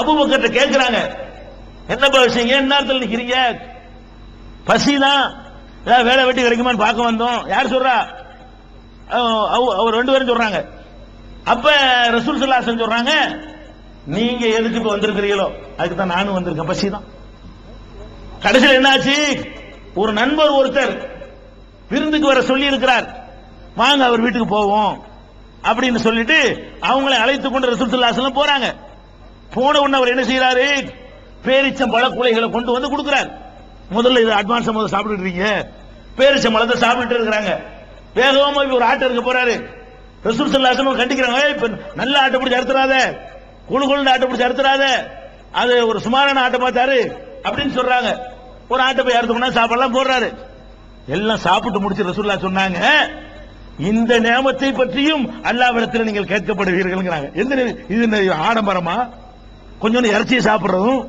அபுபக்கர்ட்ட கேட்கிறாங்க. என்னப்பா விஷயம்? ஏன் நேரத்தில் நிற்கிறீங்க பசிதான் ஏதாவது வேலை வெட்டி கிடைக்குமான்னு பார்க்க வந்தோம். யார் சொல்றா? அவர் ரெண்டு பேரும் சொல்றாங்க. அப்ப ரசூல் சல்லாசன் சொல்றாங்க நீங்க எதுக்கு இப்ப வந்திருக்கிறீங்களோ? அதுக்கு தான் நானும் வந்திருக்கேன். பசிதான் கடைசியில் என்னாச்சு? ஒரு நண்பர் ஒருத்தர் விருந்துக்கு வர சொல்லி இருக்கிறார் வாங்க அவர் வீட்டுக்கு போவோம். அப்படின்னு சொல்லிட்டு அவங்களை அழைத்து கொண்டு ரசூல் சல்லாசலம் போறாங்க. போன உடனே அவர் என்ன செய்யறாரு பேரிச்சம் பழக்குலைகளை கொண்டு வந்து கொடுக்கிறார். முதல்ல இது அட்வான்ஸ் முதல்ல சாப்பிட்டு இருக்கீங்க. பேரிச்சம் பழத்தை சாப்பிட்டு இருக்கிறாங்க. வேகமா இப்ப ஒரு ஆட்டை இருக்க போறாரு. ரசூல் சல்லாசனம் கண்டிக்கிறாங்க இப்ப நல்ல ஆட்டை பிடிச்சி அறுத்துறாத. குழு குழு ஆட்டை பிடிச்சி அறுத்துறாத. அது ஒரு சுமாரான ஆட்டை பார்த்தாரு அப்படின்னு சொல்றாங்க. ஒரு ஆட்டை போய் அறுத்துக்கணும் சாப்பாடுலாம் போடுறாரு. எல்லாம் சாப்பிட்டு முடிச்சு ரசூல்லா சொன்னாங்க இந்த நேமத்தை பற்றியும் அல்லாவிடத்தில் நீங்கள் கேட்கப்படுவீர்கள் எந்த இது ஆடம்பரமா? கொஞ்சம் இறைச்சியை சாப்பிடுறதும்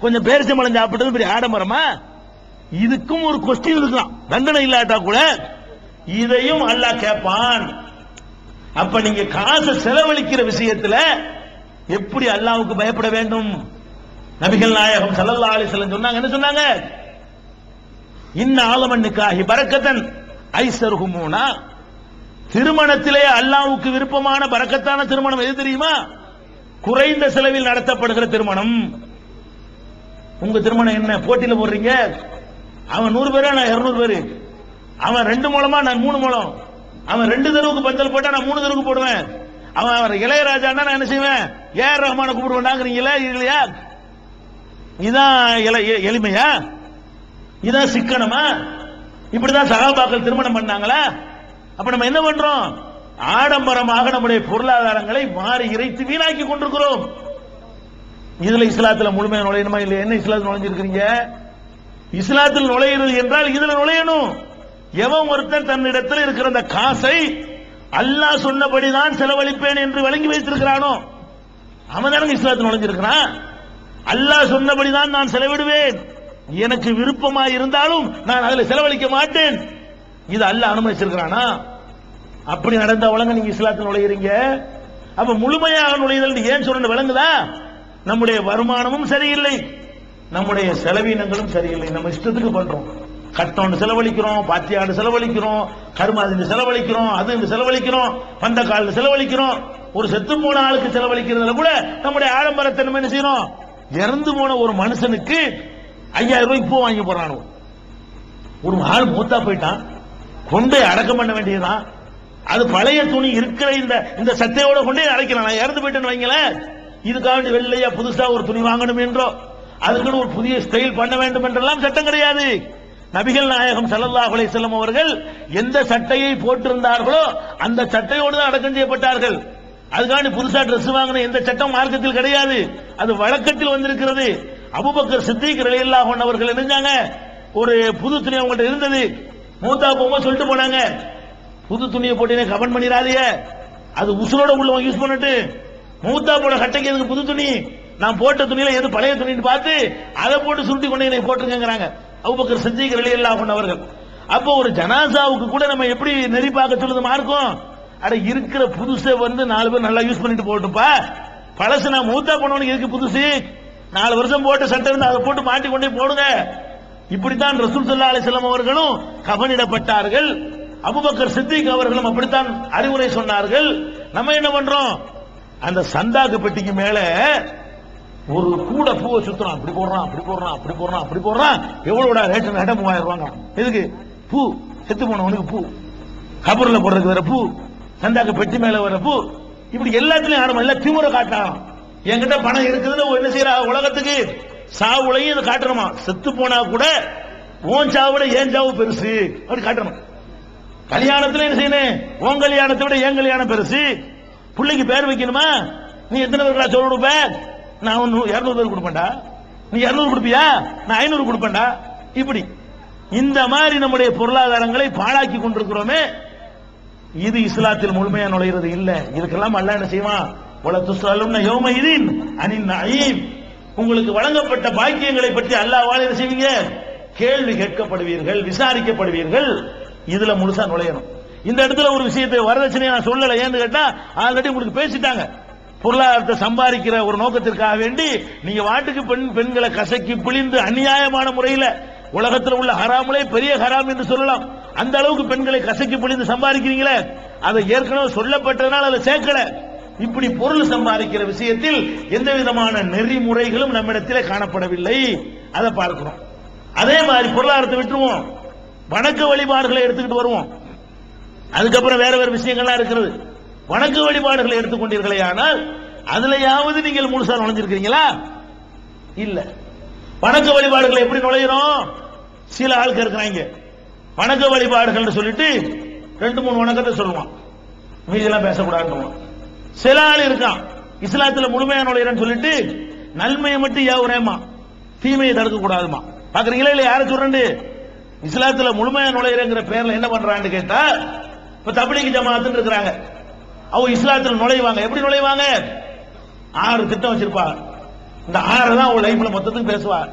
கொஞ்சம் பேரிச்சம்பழம் சாப்பிடுறதும் பெரிய ஆடம்பரமா? இதுக்கும் ஒரு கொஸ்டின் இருக்கலாம். தண்டனை இல்லாட்டா கூட இதையும் அல்லாஹ் கேட்பான். அப்ப நீங்க காசை செலவழிக்கிற விஷயத்துல எப்படி அல்லாவுக்கு பயப்பட வேண்டும்? நபிகள் நாயகம் சல்லல்லா அலி சொன்னாங்க என்ன சொன்னாங்க? இன்ன ஆலமண்ணுக்காகி பரக்கத்தன் ஐசருகுமோனா திருமணத்திலே அல்லாவுக்கு விருப்பமான பறக்கத்தான திருமணம் எது தெரியுமா? குறைந்த செலவில் நடத்தப்படுகிற திருமணம். உங்க திருமணம் என்ன? போட்டியில போடுறீங்க? அவன் நூறு பேரா? நான் இருநூறு பேரு. அவன் ரெண்டு மூலமா நான் மூணு மூலம் அவன் ரெண்டு தெருவுக்கு பந்தல் போட்டா நான் மூணு தெருவுக்கு போடுவேன். அவன் அவர் இளையராஜான்னா நான் என்ன செய்வேன்? ஏஆர் ரஹ்மான கூப்பிடுவேன்டாங்கிறீங்களா இல்லையா இதான் எள- எளிமையா? இதான் சிக்கனமா? இப்படிதான் சகாபாக்கள் திருமணம் பண்ணாங்களா? அப்ப நம்ம என்ன பண்றோம்? ஆடம்பரமாக நம்முடைய பொருளாதாரங்களை மாறி இறைத்து வீணாக்கி கொண்டிருக்கிறோம். இதுல இஸ்லாத்துல முழுமையா நுழையணுமா இல்ல என்ன இஸ்லாத்தில் நுழைஞ்சிருக்கிறீங்க? இஸ்லாத்தில் நுழையிறது என்றால் இதுல நுழையணும். எவன் ஒருத்தன் தன்னிடத்தில் இருக்கிற அந்த காசை அல்லாஹ் சொன்னபடிதான் செலவழிப்பேன் என்று வழங்கி வைத்திருக்கிறானோ அவன் தானே இஸ்லாத்தில் நுழைஞ்சிருக்கிறான். அல்லாஹ் சொன்னபடிதான் நான் செலவிடுவேன். எனக்கு விருப்பமா இருந்தாலும் நான் அதுல செலவழிக்க மாட்டேன். இது அல்ல அனுமதிச்சிருக்கிறானா? அப்படி நடந்த வழங்க நீங்க இஸ்லாத்தில் நுழையிறீங்க? அப்ப முழுமையாக நுழைதல் ஏன் சொல்றது விளங்குதா? நம்முடைய வருமானமும் சரியில்லை. நம்முடைய செலவீனங்களும் சரியில்லை. நம்ம இஷ்டத்துக்கு பண்றோம். கட்டோண்டு செலவழிக்கிறோம் பாத்தியாண்டு செலவழிக்கிறோம் கருமாதிண்டு செலவழிக்கிறோம் அது இந்த செலவழிக்கிறோம் காலில் செலவழிக்கிறோம். ஒரு செத்து போன ஆளுக்கு செலவழிக்கிறதுல கூட நம்முடைய ஆடம்பரத்தன்மை என்ன செய்யணும் இறந்து போன ஒரு மனுஷனுக்கு ஐயாயிரம் ரூபாய்க்கு பூ வாங்கி போறானோ? ஒரு ஆள் மூத்தா போயிட்டான். கொண்டு போய் அடக்கம் பண்ண வேண்டியதுதான். அது பழைய துணி இருக்கிற இந்த இந்த சத்தையோட கொண்டே போய் நான் இறந்து போயிட்டேன்னு வைங்களேன். இதுக்காக வெள்ளையா புதுசா ஒரு துணி வாங்கணும் என்றோ அதுக்குன்னு ஒரு புதிய ஸ்டைல் பண்ண வேண்டும் என்றெல்லாம் சட்டம் கிடையாது. நபிகள் நாயகம் சல்லல்லா அலைஹி வஸல்லம் அவர்கள் எந்த சட்டையை போட்டிருந்தார்களோ அந்த சட்டையோடு தான் அடக்கம் செய்யப்பட்டார்கள். அதுக்காண்டி புதுசா ட்ரெஸ் வாங்கின எந்த சட்டம் மார்க்கத்தில் கிடையாது. அது வழக்கத்தில் வந்திருக்கிறது. அபுபக்கர் சித்திக் ரலியல்லாஹு அவர்கள் இருந்தாங்க ஒரு புது துணி அவங்கள்ட்ட இருந்தது. மூத்தா போகும்போது சொல்லிட்டு போனாங்க. புது துணியை போட்டு கவன் பண்ணிடாதீங்க. அது உசுரோட உள்ள யூஸ் பண்ணிட்டு. மூத்தா போட கட்டைக்கு எதுக்கு புது துணி? நான் போட்ட துணியில எது பழைய துணின்னு பார்த்து அதை போட்டு சுருட்டி கொண்டு என்னை போட்டுருங்கிறாங்க அபூபக்கர் சித்திக் ரலியல்லாஹு அன்ஹு அவர்கள். அப்போ ஒரு ஜனாசாவுக்கு கூட நம்ம எப்படி நெறி பார்க்க சொல்லுது மார்க்கும்? அட இருக்கிற புதுசை வந்து நாலு பேர் நல்லா யூஸ் பண்ணிட்டு போட்டுப்பா பழசு நான் மூத்தா போனவனுக்கு இருக்கு புதுசு? நாலு வருஷம் போட்ட சட்டை இருந்து அதை போட்டு மாட்டி கொண்டே போடுங்க. இப்படித்தான் ரசூல் சல்லா அலைஹி அவர்களும் கவனிடப்பட்டார்கள் அபுபக்கர் சித்திக் அவர்களும் அப்படித்தான் அறிவுரை சொன்னார்கள். நம்ம என்ன பண்றோம்? அந்த சந்தாக்கு பெட்டிக்கு மேல ஒரு கூட பூவை சுத்துறான். அப்படி போடுறான் அப்படி போடுறான் அப்படி போடுறான் அப்படி போடுறான். எவ்வளவுடா ரேட்டு நட மூவாயிரம் ரூபாங்க எதுக்கு? பூ. செத்து போனவனுக்கு பூ. கபூர்ல போடுறதுக்கு வர பூ. சந்தாக்கு பெட்டி மேல வர பூ. இப்படி எல்லாத்துலயும் ஆரம்பம். எல்லாம் திமுறை காட்டலாம் என்கிட்ட பணம் இருக்குதுன்னு என்ன செய்யறா? உலகத்துக்கு சாவுலையும் இதை காட்டணுமா செத்து போனா கூட ஓன் சாவுட ஏன் சாவு பெருசு. அப்படி காட்டணும் கல்யாணத்துல என்ன செய்யணும்? உன் கல்யாணத்தை விட என் கல்யாணம் பெருசு. பிள்ளைக்கு பேர் வைக்கணுமா? நீ எத்தனை பேருக்கா சொல்ல கொடுப்ப? நான் ஒன்று இரநூறு பேர் கொடுப்பேன்டா. நீ இரநூறு கொடுப்பியா? நான் ஐநூறு கொடுப்பேன்டா. இப்படி. இந்த மாதிரி நம்முடைய பொருளாதாரங்களை பாழாக்கி கொண்டிருக்கிறோமே. இது இஸ்லாத்தில் முழுமையா நுழைகிறது இல்ல. இதுக்கெல்லாம் அல்ல என்ன செய்வான்? உல துஸ்அலுன்ன அனின் நயீம். உங்களுக்கு வழங்கப்பட்ட பாக்கியங்களை பற்றி அல்லாஹ் என்ன செய்வீங்க? கேள்வி கேட்கப்படுவீர்கள் விசாரிக்கப்படுவீர்கள். இதுல முழுசா நுழையணும். இந்த இடத்துல ஒரு விஷயத்தை வரதட்சணையை நான் சொல்லல. ஏன்னு கேட்டா ஆல்ரெடி உங்களுக்கு பேசிட்டாங்க. பொருளாதாரத்தை சம்பாதிக்கிற ஒரு நோக்கத்திற்காக வேண்டி நீங்க வாட்டுக்கு பெண் பெண்களை கசக்கி பிழிந்து அநியாயமான முறையில உலகத்தில் உள்ள ஹராமுலே பெரிய ஹராம் என்று சொல்லலாம். அந்த அளவுக்கு பெண்களை கசக்கி பிழிந்து சம்பாதிக்கிறீங்களே? அதை ஏற்கனவே சொல்லப்பட்டதனால் அதை சேர்க்கல. இப்படி பொருள் சம்பாதிக்கிற விஷயத்தில் எந்த விதமான நெறிமுறைகளும் நம்மிடத்திலே காணப்படவில்லை. அதை பார்க்கிறோம். அதே மாதிரி பொருளாதாரத்தை விட்டுருவோம். வணக்க வழிபாடுகளை எடுத்துக்கிட்டு வருவோம். அதுக்கப்புறம் வேற வேற விஷயங்கள்லாம் இருக்கிறது. வணக்க வழிபாடுகளை எடுத்துக்கொண்டீர்களே ஆனால் அதுலயாவது நீங்கள் முழுசா நுழைஞ்சிருக்கிறீங்களா? இல்ல. வணக்க வழிபாடுகளை எப்படி நுழையிறோம் சில ஆளுக்கு இருக்கிறாங்க. வணக்க வழிபாடுகள் சொல்லிட்டு ரெண்டு மூணு வணக்கத்தை சொல்லுவான். மீதியெல்லாம் பேசக்கூடாதுன்னு சில ஆள் இருக்கான். இஸ்லாத்துல முழுமையா நுழையிறேன்னு சொல்லிட்டு நன்மையை மட்டும் ஏவுறேமா தீமையை தடுக்க கூடாதுமா பாக்குறீங்களா இல்ல யார சொல்றேன் இஸ்லாத்துல முழுமையா நுழையிறங்கிற பேர்ல என்ன பண்றான்னு கேட்டா இப்ப தபிலிக்கு ஜமாத்துன்னு இருக்கிறாங்க. அவங்க இஸ்லாத்துல நுழைவாங்க. எப்படி நுழைவாங்க? ஆறு திட்டம் வச்சிருப்பாங்க. இந்த ஆறு தான் அவள் லைஃப்ல மொத்தத்துக்கு பேசுவா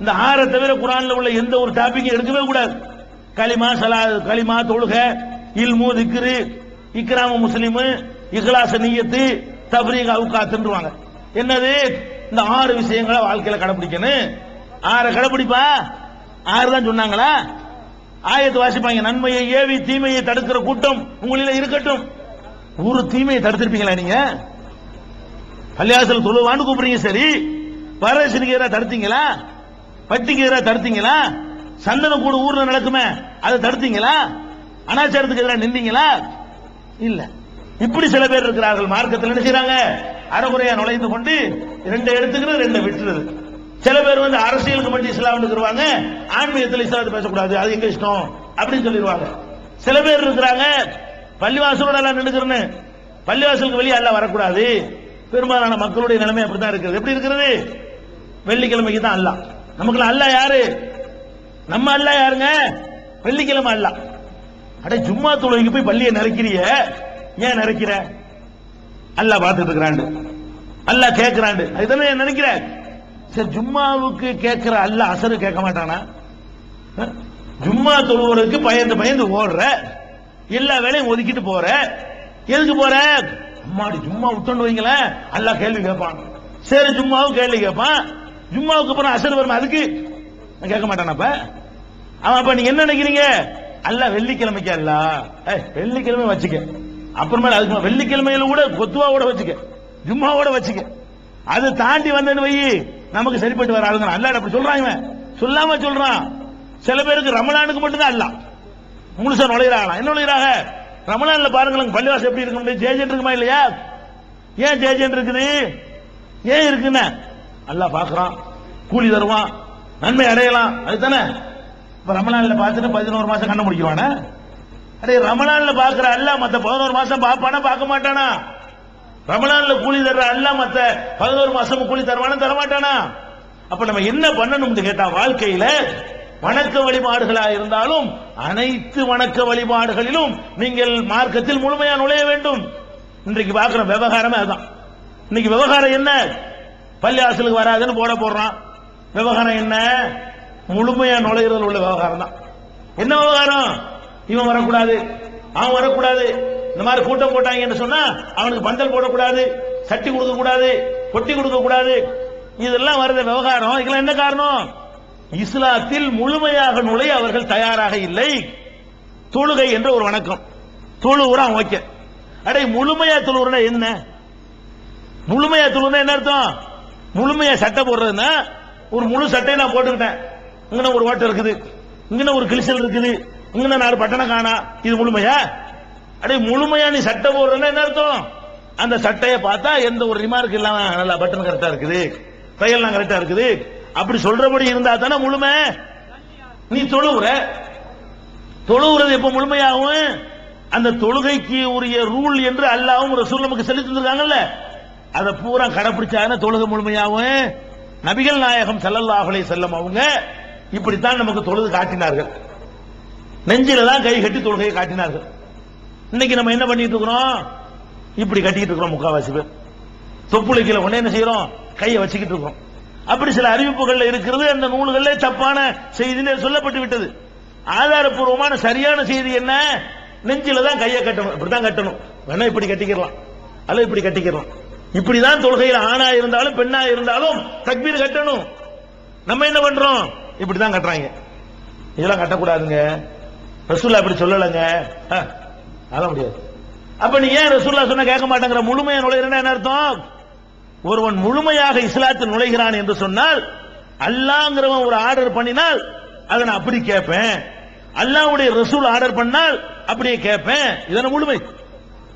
இந்த ஆறை தவிர குரான்ல உள்ள எந்த ஒரு டாபிக் எடுக்கவே கூடாது. களிமா சலா களிமா தொழுக இல்மு திக்ரு இக்ராம முஸ்லிமு இஹ்லாச நியத்து தப்ரீக் அவுகாத்துன்றுவாங்க என்னது? இந்த ஆறு விஷயங்களை வாழ்க்கையில கடைபிடிக்கணும். ஆறை கடைபிடிப்பா? ஆறு தான் சொன்னாங்களா? ஆயத்து வாசிப்பாங்க நன்மையை ஏவி தீமையை தடுக்கிற கூட்டம் உங்களில இருக்கட்டும். ஒரு தீமையை தடுத்திருப்பீங்களா நீங்க? பள்ளியாசல் தொழுவான்னு கூப்பிடுறீங்க சரி. வரதட்சணைக்கு எதிராக தடுத்தீங்களா? வட்டிக்கு எதிராக தடுத்தீங்களா? சந்தன கூட ஊர்ல நடக்குமே அதை தடுத்தீங்களா? அனாச்சாரத்துக்கு எதிராக நின்றீங்களா? இல்ல. இப்படி சில பேர் இருக்கிறார்கள் மார்க்கத்தில் என்ன செய்றாங்க? அறகுறையா நுழைந்து கொண்டு ரெண்டு எடுத்துக்கிறது ரெண்டு விட்டுறது. சில பேர் வந்து அரசியலுக்கு மட்டும் இஸ்லாம் இருக்கிறாங்க ஆன்மீகத்தில் இஸ்லாத்தை பேசக்கூடாது அது எங்க இஷ்டம்? அப்படின்னு சொல்லிடுவாங்க. சில பேர் இருக்கிறாங்க பள்ளிவாசலோட எல்லாம் நின்றுக்கிறேன்னு பள்ளிவாசலுக்கு வெளியே எல்லாம் வரக்கூடாது. பெரும்பாலான மக்களுடைய நிலைமை அப்படிதான் இருக்கிறது எப்படி இருக்கிறது? வெள்ளிக்கிழமைக்கு தான் அல்ல. நமக்குலாம் அல்ல யாரு? நம்ம அல்ல யாருங்க? வெள்ளிக்கிழமை அல்ல. அட ஜும்மா தொழுகைக்கு போய் பள்ளியை நிறைக்கிறிய ஏன் நிறைக்கிற அல்ல பார்த்துட்டு இருக்கிறாண்டு. அல்ல கேட்கிறாண்டு. அதுதானே நினைக்கிறேன். சரி ஜும்மாவுக்கு கேட்கிற அல்ல அசரு கேட்க மாட்டானா? ஜும்மா தொழுவருக்கு பயந்து பயந்து ஓடுற. எல்லா வேலையும் ஒதுக்கிட்டு போற. எதுக்கு போற? அம்மாடி ஜும்மா விட்டோன்னு வைங்களேன் அல்ல கேள்வி கேட்பான். சரி ஜும்மாவும் கேள்வி கேட்பான். ஜும்மாவுக்கு அப்புறம் அசர் வரும்? அதுக்கு நான் கேட்க மாட்டானப்ப அவன் அப்ப நீங்க என்ன நினைக்கிறீங்க? அல்ல வெள்ளிக்கிழமைக்கு அல்ல. வெள்ளிக்கிழமை வச்சுக்க. அப்புறமேல அதுக்கு வெள்ளிக்கிழமையில கூட கொத்துவாவோட வச்சுக்க. ஜும்மாவோட வச்சுக்க. அது தாண்டி வந்தேன்னு வை நமக்கு சரிப்பட்டு வர ஆளுங்க அல்ல அப்படி சொல்றான் இவன். சொல்லாம சொல்றான். சில பேருக்கு ரமலானுக்கு மட்டும்தான் அல்ல முழுசா நுழையிறாங்களாம். என்ன நுழையிறாங்க? ரமலான்ல பாருங்களேன் பள்ளிவாசம் எப்படி இருக்கும் ஜேஜென்ட் இருக்குமா இல்லையா? ஏன் ஜேஜென்ட் இருக்குது? ஏன் இருக்குன்னு? அல்லாஹ் பாக்குறான் கூலி தருவான். நன்மை அடையலாம். அதுதானே? இப்ப ரமலான்ல பார்த்துட்டு பதினோரு மாசம் கண்ண முடிக்கிறானே அடே ரமலான்ல பாக்குற அல்ல மத்த பதினோரு மாசம் பாப்பானா பார்க்க மாட்டானா? ரமலான்ல கூலி தர்ற அல்ல மத்த பதினோரு மாசம் கூலி தருவானா தரமாட்டானா? அப்ப நம்ம என்ன பண்ணணும்னு கேட்டா வாழ்க்கையில வணக்க வழிபாடுகளா இருந்தாலும் அனைத்து வணக்க வழிபாடுகளிலும் நீங்கள் மார்க்கத்தில் முழுமையா நுழைய வேண்டும். இன்றைக்கு பார்க்கிற விவகாரமே அதுதான் இன்னைக்கு விவகாரம் என்ன? பள்ளியாசலுக்கு வராதுன்னு போட போடுறான். விவகாரம் என்ன? முழுமையா நுழைகிறதுல உள்ள விவகாரம் தான். என்ன விவகாரம்? இவன் வரக்கூடாது அவன் வரக்கூடாது. இந்த மாதிரி கூட்டம் போட்டாங்கன்னு சொன்னா அவனுக்கு பந்தல் போடக்கூடாது சட்டி கொடுக்க கூடாது கொட்டி கொடுக்க கூடாது. இதெல்லாம் வருது விவகாரம். இதெல்லாம் என்ன காரணம்? இஸ்லாத்தில் முழுமையாக நுழைய அவர்கள் தயாராக இல்லை. தொழுகை என்ற ஒரு வணக்கம். தொழுவுறான் ஓகே அடே முழுமையா தொழுவுறா என்ன? முழுமையா தொழுவுனா என்ன அர்த்தம்? முழுமையா சட்டை போடுறதுன்னா ஒரு முழு சட்டையை நான் போட்டுக்கிட்டேன். இங்கன ஒரு ஓட்டம் இருக்குது. இங்கன ஒரு கிழிசல் இருக்குது. இங்கன நாலு பட்டணம் காணா. இது முழுமையா? அடே முழுமையா நீ சட்டை போடுறதுன்னா என்ன அர்த்தம்? அந்த சட்டையை பார்த்தா எந்த ஒரு ரிமார்க் இல்லாம நல்லா பட்டன் கரெக்டா இருக்குது. தையல்லாம் கரெக்டா இருக்குது. அப்படி சொல்றபடி இருந்தா தானே முழுமை? நீ தொழுவுற. தொழுவுறது எப்ப முழுமையாகும்? அந்த தொழுகைக்கு உரிய ரூல் என்று அல்லாவும் ரசூல் நமக்கு சொல்லி தந்திருக்காங்கல்ல. அதை பூரா கடைபிடிச்சாங்க தொழுகை முழுமையாகும்? நபிகள் நாயகம் செல்லல்லாஹலை செல்லம் அவங்க இப்படித்தான் நமக்கு தொழுது காட்டினார்கள். நெஞ்சில தான் கை கட்டி தொழுகையை காட்டினார்கள். இன்னைக்கு நம்ம என்ன பண்ணிட்டு இருக்கிறோம்? இப்படி கட்டிக்கிட்டு இருக்கிறோம் முக்காவாசி பேர். தொப்புளை உடனே என்ன செய்யறோம்? கையை வச்சுக்கிட்டு இருக்கோம் அப்படி சில அறிவிப்புகள்ல இருக்கிறது அந்த நூல்கள்ல தப்பான செய்தியில சொல்லப்பட்டு விட்டது. ஆதாரப்பூர்வமான சரியான செய்தி என்ன? நெஞ்சில தான் கையை கட்டணும். இப்படிதான் கட்டணும். வேணா இப்படி கட்டிக்கிறலாம் அல்ல இப்படி கட்டிக்கிறலாம் இப்படிதான் தொழுகையில் ஆணா இருந்தாலும் பெண்ணா இருந்தாலும் தக்பீர் கட்டணும். நம்ம என்ன பண்றோம்? இப்படிதான் கட்டுறாங்க. இதெல்லாம் கட்டக்கூடாதுங்க. ரசூல்லா அப்படி சொல்லலைங்க. அஹ், அதெல்லாம் முடியாது. அப்ப நீ ஏன் ரசூல்லா சொன்ன கேட்க மாட்டேங்கிற முழுமையா நுழைகிறேன்னா என்ன அர்த்தம்? ஒருவன் முழுமையாக இஸ்லாத்தில் நுழைகிறான் என்று சொன்னால் அல்லாங்கிறவன் ஒரு ஆர்டர் பண்ணினால் அதை நான் அப்படி கேட்பேன். அல்லாவுடைய ரசூல் ஆர்டர் பண்ணால் அப்படியே கேட்பேன். இதன முழுமை.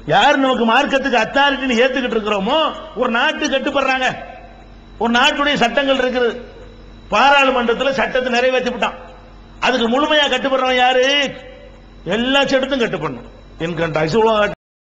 யார் நமக்கு மார்க்கத்துக்கு அத்தாரிட்டின்னு ஏத்துக்கிட்டு இருக்கிறோமோ ஒரு நாட்டு கட்டுப்படுறாங்க. ஒரு நாட்டுடைய சட்டங்கள் இருக்குது. பாராளுமன்றத்தில் சட்டத்தை நிறைவேற்றி விட்டான் அதுக்கு முழுமையா கட்டுப்படுறவன் யாரு? எல்லா சட்டத்தையும் கட்டுப்படணும். Income tax